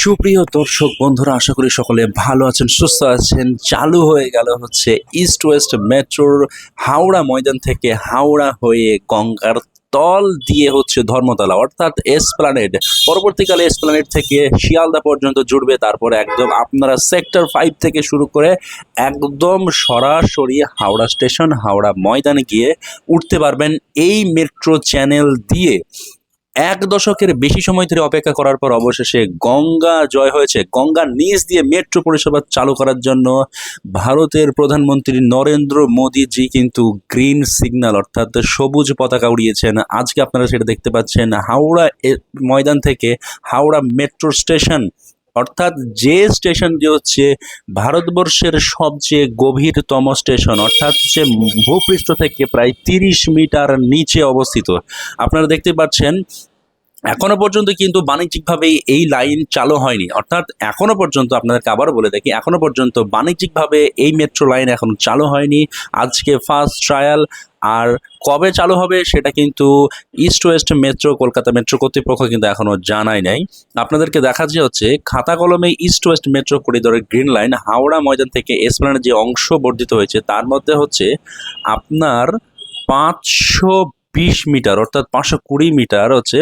সুপ্রিয় দর্শক বন্ধুরা, আশা করি সকলে ভালো আছেন, সুস্থ আছেন। চালু হয়ে গেল হচ্ছে ইস্ট ওয়েস্ট মেট্রোর হাওড়া ময়দান থেকে হাওড়া হয়ে গঙ্গার তল দিয়ে হচ্ছে ধর্মতলা, অর্থাৎ এসপ্লানেড পরবর্তীকালে এসপ্লানেড থেকে শিয়ালদা পর্যন্ত জুড়বে, তারপরে একদম আপনারা সেক্টর ফাইভ থেকে শুরু করে একদম সরাসরি হাওড়া স্টেশন, হাওড়া ময়দানে গিয়ে উঠতে পারবেন এই মেট্রো চ্যানেল দিয়ে। এক দশকের বেশি সময় ধরে অপেক্ষা করার পর অবশেষে গঙ্গা জয় হয়েছে। গঙ্গার নিচ দিয়ে মেট্রো পরিষেবা চালু করার জন্য ভারতের প্রধানমন্ত্রী নরেন্দ্র মোদীজি কিন্তু গ্রিন সিগন্যাল অর্থাৎ সবুজ পতাকা উড়িয়েছেন। আজকে আপনারা সেটা দেখতে পাচ্ছেন। হাওড়া ময়দান থেকে হাওড়া মেট্রো স্টেশন অর্থাৎ যে স্টেশনটি হচ্ছে ভারতবর্ষের সবচেয়ে গভীরতম স্টেশন, অর্থাৎ হচ্ছে ভূপৃষ্ঠ থেকে প্রায় তিরিশ মিটার নিচে অবস্থিত। আপনারা দেখতে পাচ্ছেন এখনও পর্যন্ত কিন্তু বাণিজ্যিকভাবে এই লাইন চালু হয়নি। অর্থাৎ এখনও পর্যন্ত আপনাদেরকে আবারও বলে দেখি, এখনও পর্যন্ত বাণিজ্যিকভাবে এই মেট্রো লাইন এখন চালু হয়নি। আজকে ফার্স্ট ট্রায়াল আর কবে চালু হবে সেটা কিন্তু east west metro Kolkata metro কর্তৃপক্ষ কিন্তু এখনও জানাই নাই। আপনাদেরকে দেখা যে হচ্ছে, খাতা কলমে ইস্ট ওয়েস্ট মেট্রো করিডোরের গ্রিন লাইন হাওড়া ময়দান থেকে এসপ্লানের যে অংশ বর্ধিত হয়েছে, তার মধ্যে হচ্ছে আপনার পাঁচশো বিশ মিটার, অর্থাৎ পাঁচশো কুড়ি মিটার হচ্ছে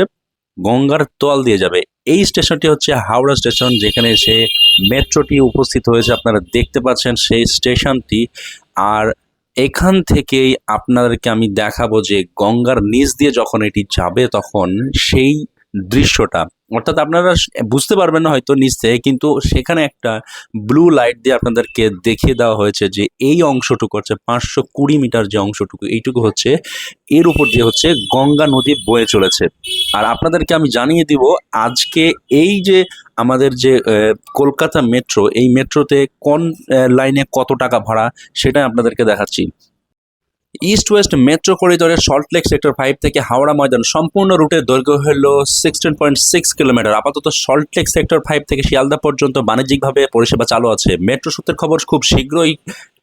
গঙ্গার তল দিয়ে যাবে। এই স্টেশনটি হচ্ছে হাওড়া স্টেশন, যেখানে সে মেট্রোটি উপস্থিত হয়েছে। আপনারা দেখতে পাচ্ছেন সেই স্টেশনটি। আর এখান থেকেই আপনাদেরকে আমি দেখাবো যে গঙ্গার নিচ দিয়ে যখন এটি যাবে তখন সেই দৃশ্যটা। অর্থাৎ আপনারা বুঝতে পারবেন না হয়তো নিচ থেকে, কিন্তু সেখানে একটা ব্লু লাইট দিয়ে আপনাদেরকে দেখিয়ে দেওয়া হয়েছে যে এই অংশটুকু হচ্ছে পাঁচশো কুড়ি মিটার যে অংশটুকু, এইটুকু হচ্ছে এর উপর দিয়ে হচ্ছে গঙ্গা নদী বয়ে চলেছে। আর আপনাদেরকে আমি জানিয়ে দিব, আজকে এই যে আমাদের যে কলকাতা মেট্রো, এই মেট্রোতে কোন লাইনে কত টাকা ভাড়া সেটা আপনাদেরকে দেখাচ্ছি। ইস্ট ওয়েস্ট মেট্রো করিডোরের সল্টলেক সেক্টর ফাইভ থেকে হাওড়া ময়দান সম্পূর্ণ রুটের দৈর্ঘ্য হল সিক্সটিন পয়েন্ট সিক্স কিলোমিটার আপাতত সল্টলেক সেক্টর ফাইভ থেকে শিয়ালদা পর্যন্ত বাণিজ্যিকভাবে পরিষেবা চালু আছে। মেট্রো সূত্রের খবর, খুব শীঘ্রই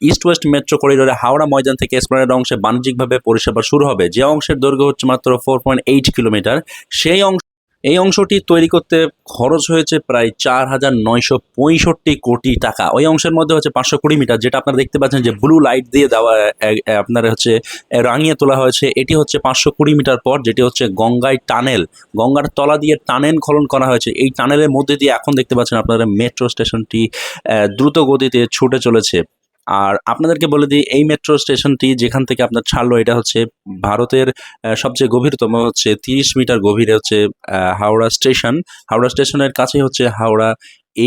ইস্ট ওয়েস্ট মেট্রো করিডোরে হাওড়া ময়দান থেকে এসপ্লানেড অংশে বাণিজ্যিকভাবে পরিষেবা শুরু হবে। যে অংশের দৈর্ঘ্য হচ্ছে মাত্র ফোর পয়েন্ট এইট কিলোমিটার সেই অংশ এই অংশটি তৈরি করতে খরচ হয়েছে প্রায় চার হাজার নয়শো পঁয়ষট্টি কোটি টাকা। ওই অংশের মধ্যে হচ্ছে পাঁচশো কুড়ি মিটার, যেটা আপনারা দেখতে পাচ্ছেন যে ব্লু লাইট দিয়ে দেওয়া আপনার হচ্ছে রাঙিয়ে তোলা হয়েছে। এটি হচ্ছে পাঁচশো কুড়ি মিটার পর, যেটি হচ্ছে গঙ্গায় টানেল। গঙ্গার তলা দিয়ে টানেল খনন করা হয়েছে। এই টানেলের মধ্যে দিয়ে এখন দেখতে পাচ্ছেন আপনারা মেট্রো স্টেশনটি দ্রুত গতিতে ছুটে চলেছে। আর আপনাদেরকে বলে দিই, এই মেট্রো স্টেশনটি যেখান থেকে আপনার ছাড়লো, এটা হচ্ছে ভারতের সবচেয়ে গভীরতম হচ্ছে তিরিশ মিটার গভীরে হচ্ছে হাওড়া স্টেশন হাওড়া স্টেশনের কাছেই হচ্ছে হাওড়া,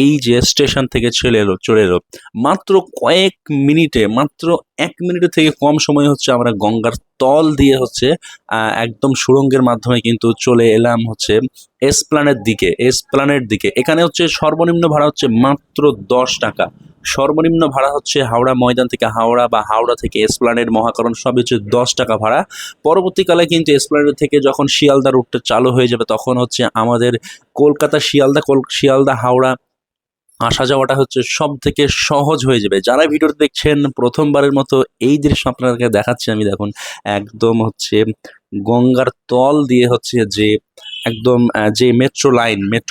এই যে স্টেশন থেকে চলে এলো চলে এলো। মাত্র কয়েক মিনিটে, মাত্র এক মিনিটের থেকে কম সময় হচ্ছে আমরা গঙ্গার তল দিয়ে হচ্ছে একদম সুড়ঙ্গের মাধ্যমে কিন্তু চলে এলাম হচ্ছে এসপ্লানের দিকে এসপ্লানের দিকে। এখানে হচ্ছে সর্বনিম্ন ভাড়া হচ্ছে মাত্র দশ টাকা। সর্বনিম্ন ভাড়া হচ্ছে হাওড়া ময়দান থেকে হাওড়া বা হাওড়া থেকে এসপ্লানেড মহাকরণ সব হচ্ছে দশ টাকা ভাড়া। পরবর্তীকালে কিন্তু এসপ্লানেড থেকে যখন শিয়ালদা রুটটা চালু হয়ে যাবে, তখন হচ্ছে আমাদের কলকাতা, শিয়ালদা, কল, শিয়ালদা, হাওড়া আসা যাওয়াটা হচ্ছে সব থেকে সহজ হয়ে যাবে। যারা ভিডিওটা দেখছেন প্রথমবারের মতো, এই দৃশ্য আপনাদেরকে দেখাচ্ছি আমি দেখুন। একদম হচ্ছে গঙ্গার তল দিয়ে হচ্ছে যে, একদম যে মেট্রো লাইন মেট্রো